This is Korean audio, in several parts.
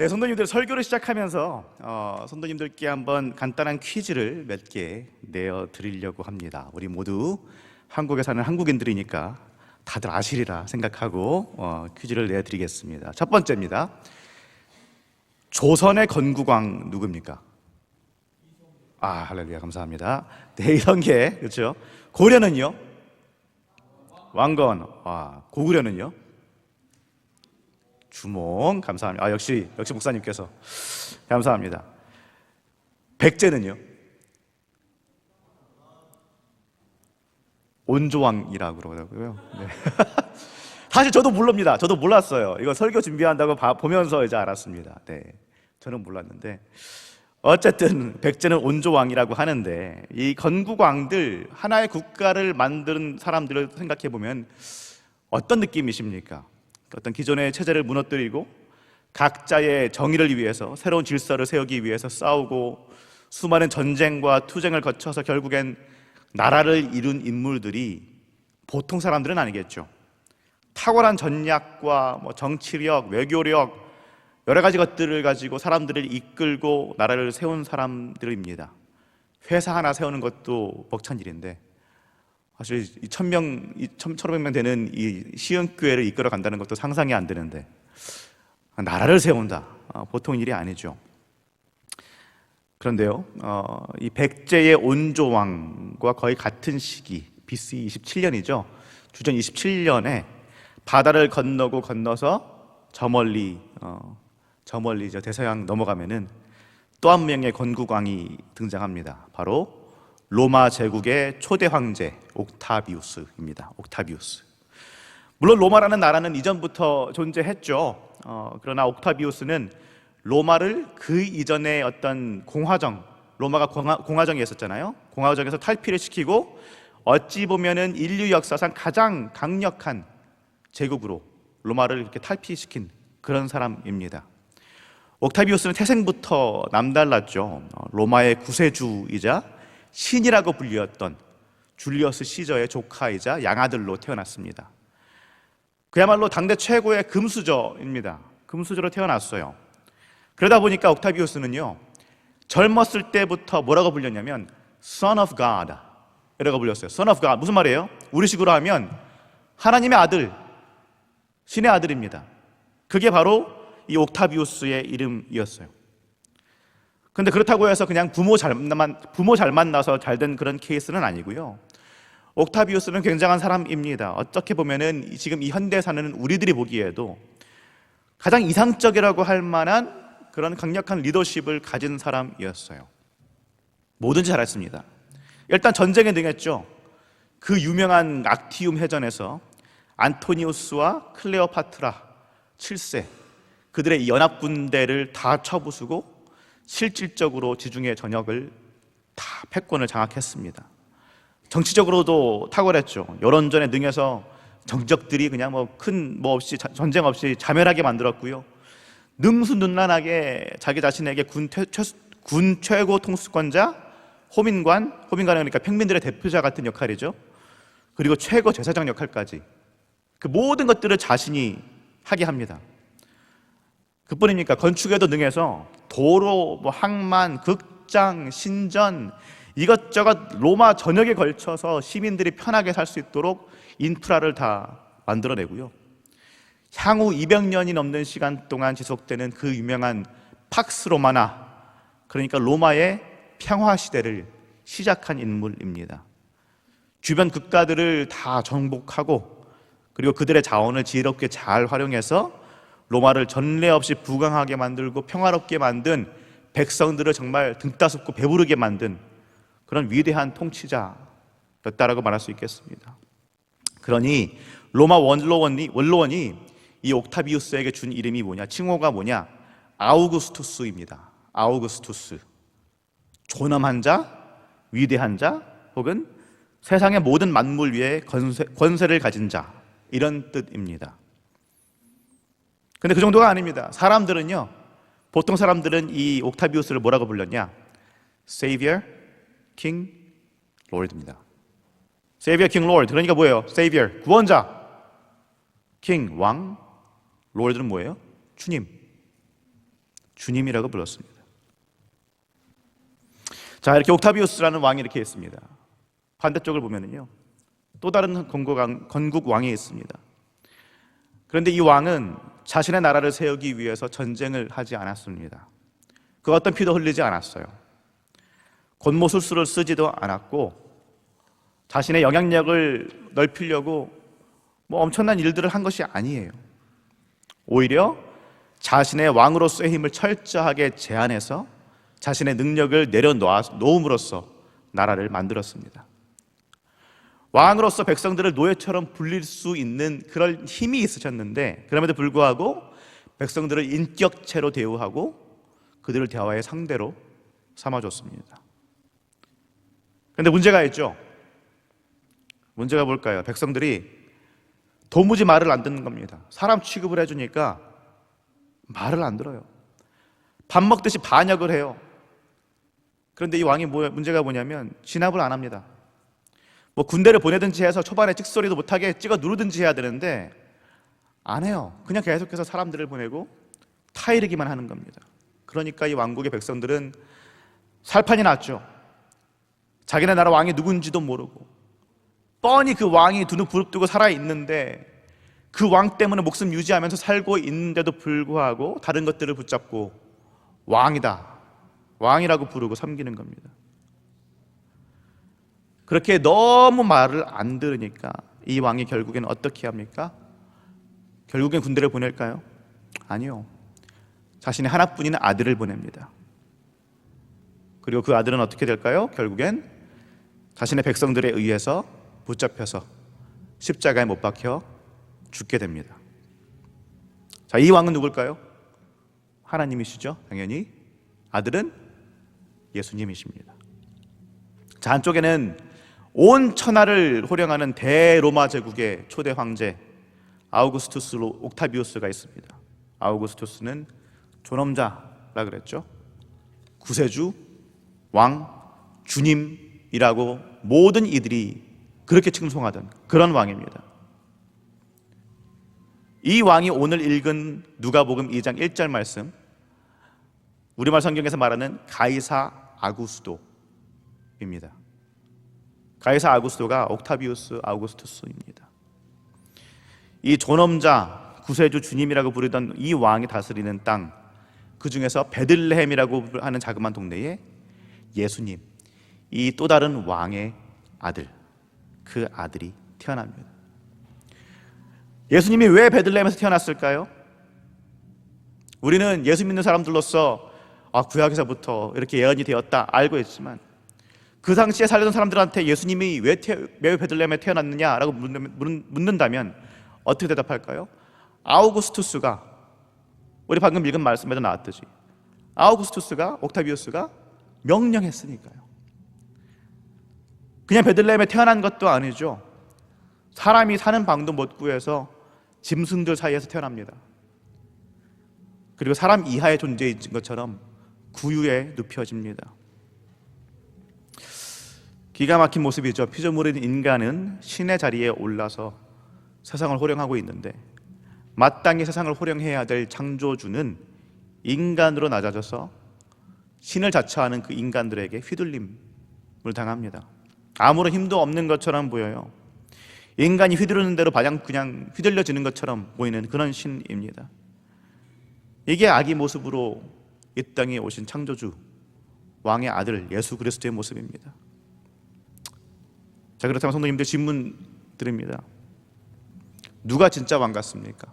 네, 성도님들 설교를 시작하면서 어, 성도님들께 한번 간단한 퀴즈를 몇 개 내어 드리려고 합니다. 우리 모두 한국에 사는 한국인들이니까 다들 아시리라 생각하고 어, 퀴즈를 내어 드리겠습니다. 첫 번째입니다. 조선의 건국왕 누굽니까? 아, 할렐루야 감사합니다. 네, 이런 게 그렇죠. 고려는요? 왕건. 아, 고구려는요? 주몽 감사합니다. 아 역시 역시 목사님께서 감사합니다. 백제는요? 온조왕이라고 그러더라고요. 네. 사실 저도 모릅니다. 저도 몰랐어요. 이거 설교 준비한다고 봐- 보면서 이제 알았습니다. 네, 저는 몰랐는데 어쨌든 백제는 온조왕이라고 하는데 이 건국왕들 하나의 국가를 만든 사람들을 생각해 보면 어떤 느낌이십니까? 어떤 기존의 체제를 무너뜨리고 각자의 정의를 위해서 새로운 질서를 세우기 위해서 싸우고 수많은 전쟁과 투쟁을 거쳐서 결국엔 나라를 이룬 인물들이 보통 사람들은 아니겠죠. 탁월한 전략과 뭐 정치력, 외교력 여러 가지 것들을 가지고 사람들을 이끌고 나라를 세운 사람들입니다. 회사 하나 세우는 것도 벅찬 일인데 사실 이 천명, 이 천, 천오백 명 되는 이 시흥교회를 이끌어 간다는 것도 상상이 안 되는데 나라를 세운다. 어, 보통 일이 아니죠. 그런데요, 어, 이 백제의 온조왕과 거의 같은 시기, BC 27년이죠. 주전 27년에 바다를 건너고 건너서 저 멀리, 어, 저 멀리 저 대서양 넘어가면은 또 한 명의 건국왕이 등장합니다. 바로 로마 제국의 초대 황제 옥타비우스입니다. 옥타비우스. 물론 로마라는 나라는 이전부터 존재했죠. 어, 그러나 옥타비우스는 로마를 그 이전의 어떤 공화정, 로마가 공화, 공화정이 있었잖아요. 공화정에서 탈피를 시키고 어찌 보면은 인류 역사상 가장 강력한 제국으로 로마를 이렇게 탈피시킨 그런 사람입니다. 옥타비우스는 태생부터 남달랐죠. 어, 로마의 구세주이자 신이라고 불렸던 줄리어스 시저의 조카이자 양아들로 태어났습니다. 그야말로 당대 최고의 금수저입니다. 금수저로 태어났어요. 그러다 보니까 옥타비우스는요, 젊었을 때부터 뭐라고 불렸냐면, Son of God. 이라고 불렸어요. Son of God. 무슨 말이에요? 우리식으로 하면, 하나님의 아들, 신의 아들입니다. 그게 바로 이 옥타비우스의 이름이었어요. 근데 그렇다고 해서 그냥 부모 잘 만, 부모 잘 만나서 잘 된 그런 케이스는 아니고요. 옥타비우스는 굉장한 사람입니다. 어떻게 보면은 지금 이 현대에 사는 우리들이 보기에도 가장 이상적이라고 할 만한 그런 강력한 리더십을 가진 사람이었어요. 뭐든지 잘했습니다. 일단 전쟁에 능했죠. 그 유명한 악티움 해전에서 안토니우스와 클레오파트라 7세 그들의 연합 군대를 다 쳐부수고 실질적으로 지중해 전역을 다 패권을 장악했습니다. 정치적으로도 탁월했죠. 여론전에 능해서 정적들이 그냥 뭐 큰뭐 없이 자- 전쟁 없이 자멸하게 만들었고요. 능수능란하게 자기 자신에게 군, 퇴, 최, 군 최고 통수권자 호민관, 호민관은 그러니까 평민들의 대표자 같은 역할이죠. 그리고 최고 제사장 역할까지 그 모든 것들을 자신이 하게 합니다. 그뿐입니까? 건축에도 능해서 도로, 뭐 항만, 극장, 신전 이것저것 로마 전역에 걸쳐서 시민들이 편하게 살 수 있도록 인프라를 다 만들어내고요. 향후 200년이 넘는 시간 동안 지속되는 그 유명한 팍스 로마나 그러니까 로마의 평화 시대를 시작한 인물입니다. 주변 국가들을 다 정복하고 그리고 그들의 자원을 지혜롭게 잘 활용해서 로마를 전례 없이 부강하게 만들고 평화롭게 만든 백성들을 정말 등따숩고 배부르게 만든 그런 위대한 통치자였다라고 말할 수 있겠습니다. 그러니 로마 원로원이 원로원이 이 옥타비우스에게 준 이름이 뭐냐? 칭호가 뭐냐? 아우구스투스입니다. 아우구스투스. 존엄한 자, 위대한 자, 혹은 세상의 모든 만물 위에 권세, 권세를 가진 자 이런 뜻입니다. 근데 그 정도가 아닙니다. 사람들은요, 보통 사람들은 이 옥타비우스를 뭐라고 불렀냐? Savior, King, Lord입니다. Savior, King, Lord. 그러니까 뭐예요? Savior, 구원자. King, 왕. Lord는 뭐예요? 주님. 주님이라고 불렀습니다. 자, 이렇게 옥타비우스라는 왕이 이렇게 있습니다. 반대쪽을 보면은요. 또 다른 건국 왕이 있습니다. 그런데 이 왕은 자신의 나라를 세우기 위해서 전쟁을 하지 않았습니다. 그 어떤 피도 흘리지 않았어요. 권모술수를 쓰지도 않았고 자신의 영향력을 넓히려고 뭐 엄청난 일들을 한 것이 아니에요. 오히려 자신의 왕으로서의 힘을 철저하게 제한해서 자신의 능력을 내려놓음으로써 나라를 만들었습니다. 왕으로서 백성들을 노예처럼 불릴 수 있는 그런 힘이 있으셨는데 그럼에도 불구하고 백성들을 인격체로 대우하고 그들을 대화의 상대로 삼아줬습니다. 그런데 문제가 있죠. 문제가 뭘까요? 백성들이 도무지 말을 안 듣는 겁니다. 사람 취급을 해주니까 말을 안 들어요. 밥 먹듯이 반역을 해요. 그런데 이 왕이 뭐, 문제가 뭐냐면 진압을 안 합니다. 뭐 군대를 보내든지 해서 초반에 찍소리도 못하게 찍어 누르든지 해야 되는데 안 해요. 그냥 계속해서 사람들을 보내고 타이르기만 하는 겁니다. 그러니까 이 왕국의 백성들은 살판이 났죠. 자기네 나라 왕이 누군지도 모르고 뻔히 그 왕이 두눈 부릅뜨고 살아 있는데 그 왕 때문에 목숨 유지하면서 살고 있는데도 불구하고 다른 것들을 붙잡고 왕이다. 왕이라고 부르고 섬기는 겁니다. 그렇게 너무 말을 안 들으니까 이 왕이 결국에는 어떻게 합니까? 결국엔 군대를 보낼까요? 아니요. 자신의 하나뿐인 아들을 보냅니다. 그리고 그 아들은 어떻게 될까요? 결국엔 자신의 백성들에 의해서 붙잡혀서 십자가에 못 박혀 죽게 됩니다. 자, 이 왕은 누굴까요? 하나님이시죠, 당연히. 아들은 예수님이십니다. 자, 한쪽에는 온 천하를 호령하는 대로마 제국의 초대 황제 아우구스투스 옥타비우스가 있습니다. 아우구스투스는 존엄자라 그랬죠. 구세주, 왕, 주님 이라고 모든 이들이 그렇게 칭송하던 그런 왕입니다. 이 왕이 오늘 읽은 누가복음 2장 1절 말씀 우리말 성경에서 말하는 가이사 아구스도입니다. 가이사 아구스도가 옥타비우스 아우구스투스입니다. 이 존엄자 구세주 주님이라고 부르던 이 왕이 다스리는 땅, 그 중에서 베들레헴이라고 하는 자그마한 동네에 예수님, 이 또 다른 왕의 아들, 그 아들이 태어납니다. 예수님이 왜 베들레헴에서 태어났을까요? 우리는 예수 믿는 사람들로서 아, 구약에서부터 이렇게 예언이 되었다 알고 있지만 그 당시에 살던 사람들한테 예수님이 왜, 태, 왜 베들레헴에 태어났느냐라고 묻는 다면 어떻게 대답할까요? 아우구스투스가 우리 방금 읽은 말씀에도 나왔듯이 아우구스투스가 옥타비우스가 명령했으니까요. 그냥 베들레헴에 태어난 것도 아니죠. 사람이 사는 방도 못 구해서 짐승들 사이에서 태어납니다. 그리고 사람 이하의 존재인 것처럼 구유에 눕혀집니다. 기가 막힌 모습이죠. 피조물인 인간은 신의 자리에 올라서 세상을 호령하고 있는데 마땅히 세상을 호령해야 될 창조주는 인간으로 낮아져서 신을 자처하는 그 인간들에게 휘둘림을 당합니다. 아무런 힘도 없는 것처럼 보여요. 인간이 휘두르는 대로 마냥 그냥 휘둘려지는 것처럼 보이는 그런 신입니다. 이게 아기 모습으로 이 땅에 오신 창조주 왕의 아들 예수 그리스도의 모습입니다. 자 그렇다면 성도님들 질문 드립니다. 누가 진짜 왕 같습니까?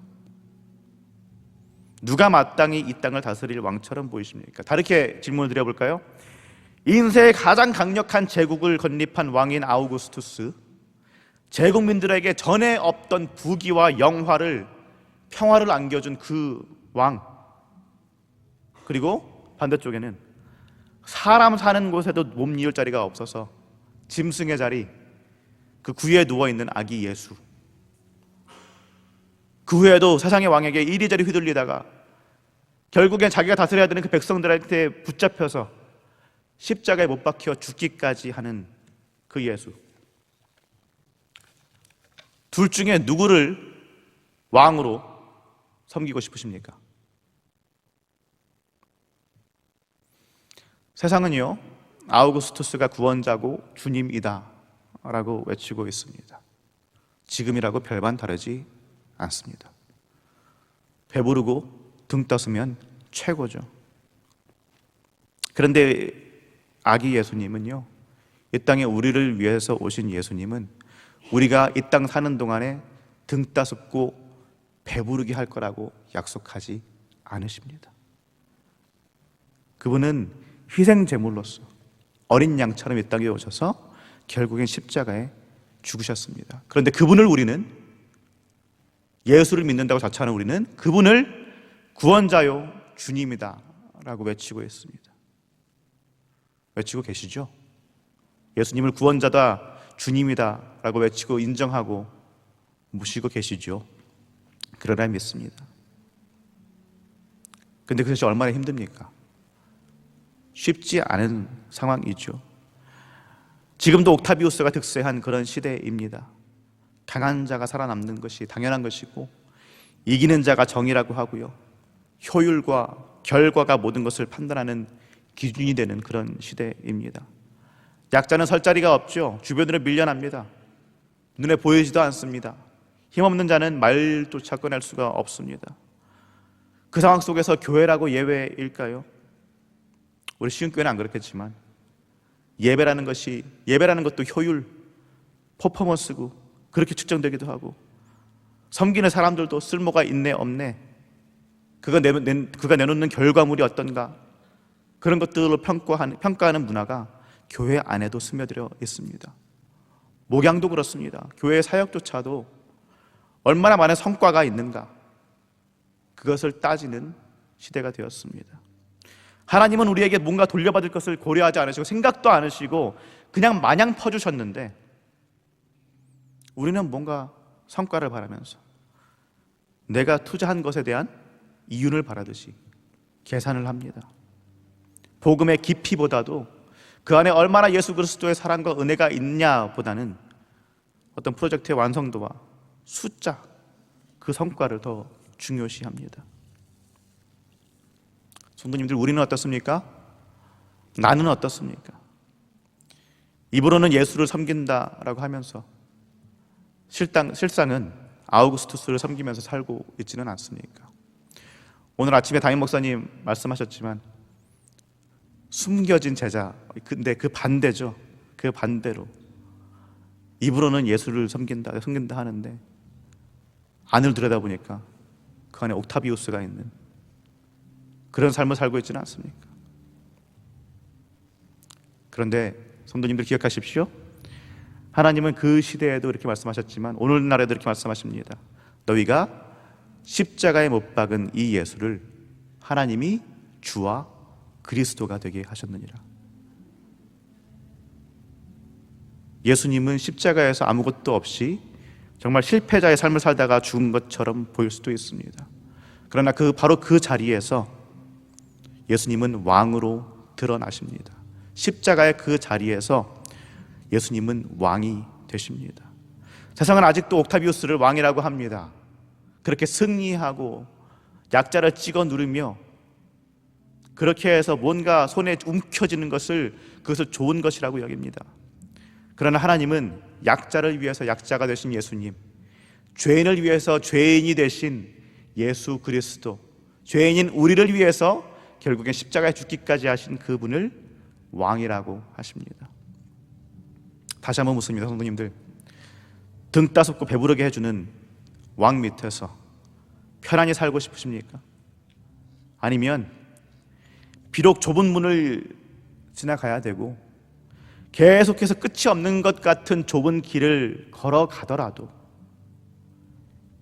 누가 마땅히 이 땅을 다스릴 왕처럼 보이십니까? 다르게 질문을 드려볼까요? 인세의 가장 강력한 제국을 건립한 왕인 아우구스투스 제국민들에게 전에 없던 부귀와 영화를 평화를 안겨준 그 왕 그리고 반대쪽에는 사람 사는 곳에도 몸 이을 자리가 없어서 짐승의 자리 그 구에 누워 있는 아기 예수. 그 후에도 세상의 왕에게 이리저리 휘둘리다가 결국엔 자기가 다스려야 되는 그 백성들한테 붙잡혀서 십자가에 못 박혀 죽기까지 하는 그 예수. 둘 중에 누구를 왕으로 섬기고 싶으십니까? 세상은요, 아우구스투스가 구원자고 주님이다 라고 외치고 있습니다. 지금이라고 별반 다르지 않습니다. 배부르고 등 떠으면 최고죠. 그런데 아기 예수님은요, 이 땅에 우리를 위해서 오신 예수님은 우리가 이 땅 사는 동안에 등 따숩고 배부르게 할 거라고 약속하지 않으십니다. 그분은 희생 제물로서 어린 양처럼 이 땅에 오셔서 결국엔 십자가에 죽으셨습니다. 그런데 그분을 우리는 예수를 믿는다고 자처하는 우리는 그분을 구원자요 주님이다라고 외치고 있습니다. 외치고 계시죠? 예수님을 구원자다 주님이다 라고 외치고 인정하고 모시고 계시죠. 그러라 믿습니다. 근데 그것이 얼마나 힘듭니까? 쉽지 않은 상황이죠. 지금도 옥타비우스가 득세한 그런 시대입니다. 강한 자가 살아남는 것이 당연한 것이고 이기는 자가 정의라고 하고요. 효율과 결과가 모든 것을 판단하는 기준이 되는 그런 시대입니다. 약자는 설 자리가 없죠. 주변으로 밀려납니다. 눈에 보이지도 않습니다. 힘없는 자는 말조차 꺼낼 수가 없습니다. 그 상황 속에서 교회라고 예외일까요? 우리 쉬운 교회는 안 그렇겠지만 예배라는 것이 예배라는 것도 효율, 퍼포먼스고 그렇게 측정되기도 하고 섬기는 사람들도 쓸모가 있네 없네 그가 내, 내, 그가 내놓는 결과물이 어떤가 그런 평가하는, 평가하는 문화가 교회 안에도 스며들어 있습니다. 목양도 그렇습니다. 교회 사역조차도 얼마나 많은 성과가 있는가 그것을 따지는 시대가 되었습니다. 하나님은 우리에게 뭔가 돌려받을 것을 고려하지 않으시고 생각도 않으시고 그냥 마냥 퍼주셨는데 우리는 뭔가 성과를 바라면서 내가 투자한 것에 대한 이윤을 바라듯이 계산을 합니다. 복음의 깊이보다도 그 안에 얼마나 예수 그리스도의 사랑과 은혜가 있냐보다는 어떤 프로젝트의 완성도와 숫자, 그 성과를 더 중요시합니다. 성도님들 우리는 어떻습니까? 나는 어떻습니까? 입으로는 예수를 섬긴다라고 하면서 실당, 실상은 아우구스투스를 섬기면서 살고 있지는 않습니까? 오늘 아침에 담임 목사님 말씀하셨지만 숨겨진 제자 근데 그 반대죠. 그 반대로 입으로는 예수를 섬긴다 섬긴다 하는데 안을 들여다보니까 그 안에 옥타비우스가 있는 그런 삶을 살고 있지는 않습니까? 그런데 성도님들 기억하십시오. 하나님은 그 시대에도 이렇게 말씀하셨지만 오늘날에도 이렇게 말씀하십니다. 너희가 십자가에 못 박은 이 예수를 하나님이 주와 그리스도가 되게 하셨느니라. 예수님은 십자가에서 아무것도 없이 정말 실패자의 삶을 살다가 죽은 것처럼 보일 수도 있습니다. 그러나 그 바로 그 자리에서 예수님은 왕으로 드러나십니다. 십자가의 그 자리에서 예수님은 왕이 되십니다. 세상은 아직도 옥타비우스를 왕이라고 합니다. 그렇게 승리하고 약자를 찍어 누르며 그렇게 해서 뭔가 손에 움켜쥐는 것을 그것을 좋은 것이라고 여깁니다. 그러나 하나님은 약자를 위해서 약자가 되신 예수님, 죄인을 위해서 죄인이 되신 예수 그리스도, 죄인인 우리를 위해서 결국엔 십자가에 죽기까지 하신 그분을 왕이라고 하십니다. 다시 한번 묻습니다, 성도님들. 등 따숩고 배부르게 해주는 왕 밑에서 편안히 살고 싶으십니까? 아니면 비록 좁은 문을 지나가야 되고 계속해서 끝이 없는 것 같은 좁은 길을 걸어가더라도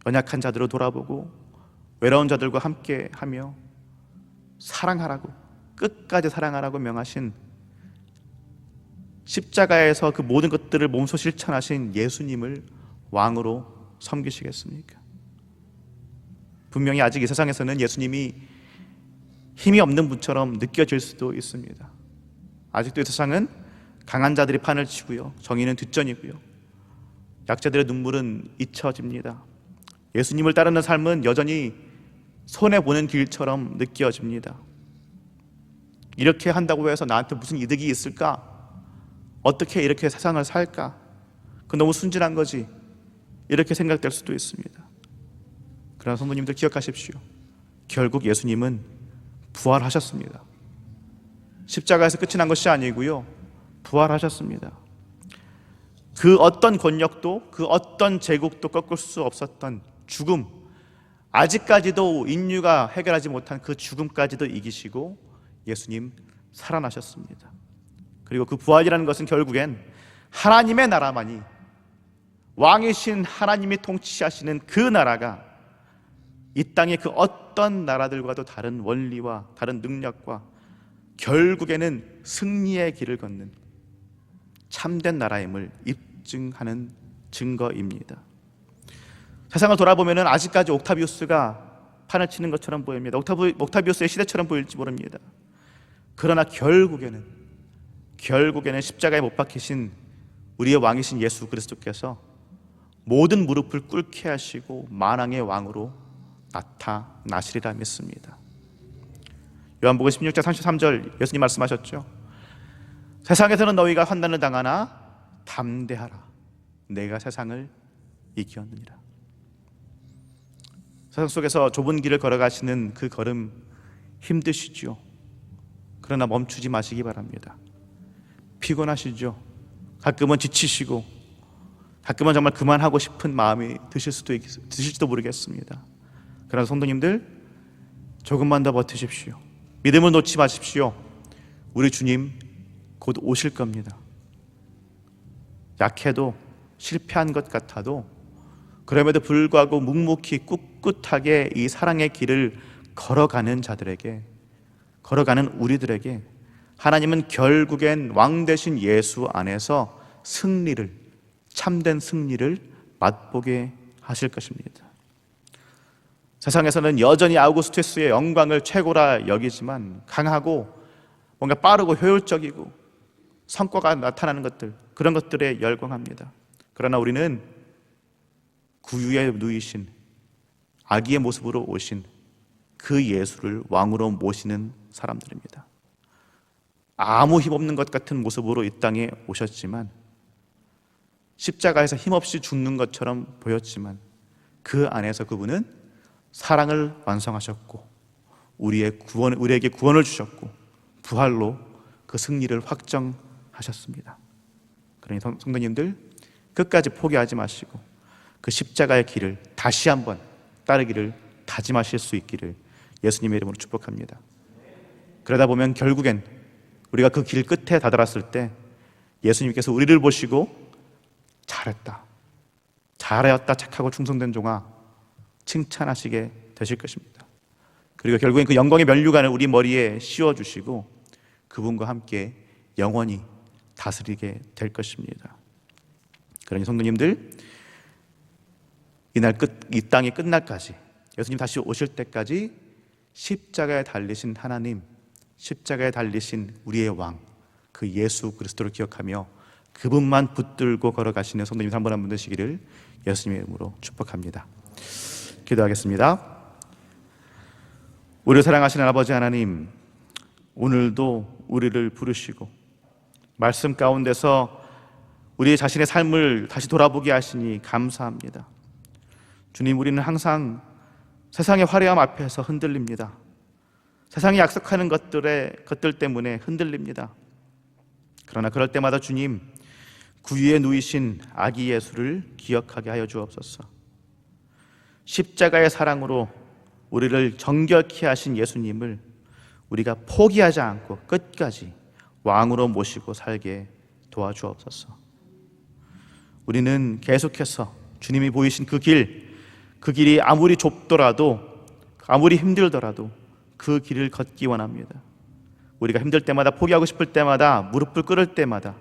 연약한 자들을 돌아보고 외로운 자들과 함께 하며 사랑하라고 끝까지 사랑하라고 명하신 십자가에서 그 모든 것들을 몸소 실천하신 예수님을 왕으로 섬기시겠습니까? 분명히 아직 이 세상에서는 예수님이 힘이 없는 분처럼 느껴질 수도 있습니다. 아직도 이 세상은 강한 자들이 판을 치고요. 정의는 뒷전이고요. 약자들의 눈물은 잊혀집니다. 예수님을 따르는 삶은 여전히 손해 보는 길처럼 느껴집니다. 이렇게 한다고 해서 나한테 무슨 이득이 있을까? 어떻게 이렇게 세상을 살까? 그 너무 순진한 거지. 이렇게 생각될 수도 있습니다. 그러나 성도님들 기억하십시오. 결국 예수님은 부활하셨습니다. 십자가에서 끝이 난 것이 아니고요. 부활하셨습니다. 그 어떤 권력도 그 어떤 제국도 꺾을 수 없었던 죽음 아직까지도 인류가 해결하지 못한 그 죽음까지도 이기시고 예수님 살아나셨습니다. 그리고 그 부활이라는 것은 결국엔 하나님의 나라만이 왕이신 하나님이 통치하시는 그 나라가 이 땅의 그 어떤 나라들과도 다른 원리와 다른 능력과 결국에는 승리의 길을 걷는 참된 나라임을 입증하는 증거입니다. 세상을 돌아보면 아직까지 옥타비우스가 판을 치는 것처럼 보입니다. 옥타비, 옥타비우스의 시대처럼 보일지 모릅니다. 그러나 결국에는 결국에는 십자가에 못 박히신 우리의 왕이신 예수 그리스도께서 모든 무릎을 꿇게 하시고 만왕의 왕으로 나타나시리라 믿습니다. 요한복음 16장 33절 예수님 말씀하셨죠. 세상에서는 너희가 환난을 당하나 담대하라. 내가 세상을 이기었느니라. 세상 속에서 좁은 길을 걸어가시는 그 걸음 힘드시죠. 그러나 멈추지 마시기 바랍니다. 피곤하시죠. 가끔은 지치시고 가끔은 정말 그만하고 싶은 마음이 드실 수도 있, 드실지도 모르겠습니다. 그러나 성도님들 조금만 더 버티십시오. 믿음을 놓지 마십시오. 우리 주님 곧 오실 겁니다. 약해도 실패한 것 같아도 그럼에도 불구하고 묵묵히 꿋꿋하게 이 사랑의 길을 걸어가는 자들에게 걸어가는 우리들에게 하나님은 결국엔 왕 대신 예수 안에서 승리를 참된 승리를 맛보게 하실 것입니다. 세상에서는 여전히 아우구스투스의 영광을 최고라 여기지만 강하고 뭔가 빠르고 효율적이고 성과가 나타나는 것들 그런 것들에 열광합니다. 그러나 우리는 구유에 누이신 아기의 모습으로 오신 그 예수를 왕으로 모시는 사람들입니다. 아무 힘 없는 것 같은 모습으로 이 땅에 오셨지만 십자가에서 힘없이 죽는 것처럼 보였지만 그 안에서 그분은 사랑을 완성하셨고 우리의 구원 우리에게 구원을 주셨고 부활로 그 승리를 확정하셨습니다. 그러니 성도님들 끝까지 포기하지 마시고 그 십자가의 길을 다시 한번 따르기를 다짐하실 수 있기를 예수님의 이름으로 축복합니다. 그러다 보면 결국엔 우리가 그 길 끝에 다다랐을 때 예수님께서 우리를 보시고 잘했다. 잘하였다. 착하고 충성된 종아. 칭찬하시게 되실 것입니다. 그리고 결국엔 그 영광의 면류관을 우리 머리에 씌워 주시고 그분과 함께 영원히 다스리게 될 것입니다. 그러니 성도님들 이날 끝 이 땅이 끝날까지 예수님 다시 오실 때까지 십자가에 달리신 하나님 십자가에 달리신 우리의 왕, 그 예수 그리스도를 기억하며 그분만 붙들고 걸어가시는 성도님 한분한분 되시기를 예수님의 이름으로 축복합니다. 기도하겠습니다. 우리를 사랑하시는 아버지 하나님, 오늘도 우리를 부르시고 말씀 가운데서 우리 자신의 삶을 다시 돌아보게 하시니 감사합니다. 주님, 우리는 항상 세상의 화려함 앞에서 흔들립니다. 세상이 약속하는 것들의 것들 때문에 흔들립니다. 그러나 그럴 때마다 주님 구유에 누이신 아기 예수를 기억하게 하여 주옵소서. 십자가의 사랑으로 우리를 정결케 하신 예수님을 우리가 포기하지 않고 끝까지 왕으로 모시고 살게 도와주옵소서. 우리는 계속해서 주님이 보이신 그 길, 그 길이 아무리 좁더라도, 아무리 힘들더라도 그 길을 걷기 원합니다. 우리가 힘들 때마다 포기하고 싶을 때마다 무릎을 꿇을 때마다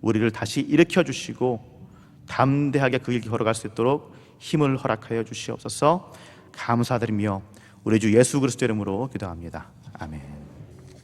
우리를 다시 일으켜 주시고 담대하게 그 길 걸어갈 수 있도록 힘을 허락하여 주시옵소서. 감사드리며 우리 주 예수 그리스도 이름으로 기도합니다. 아멘.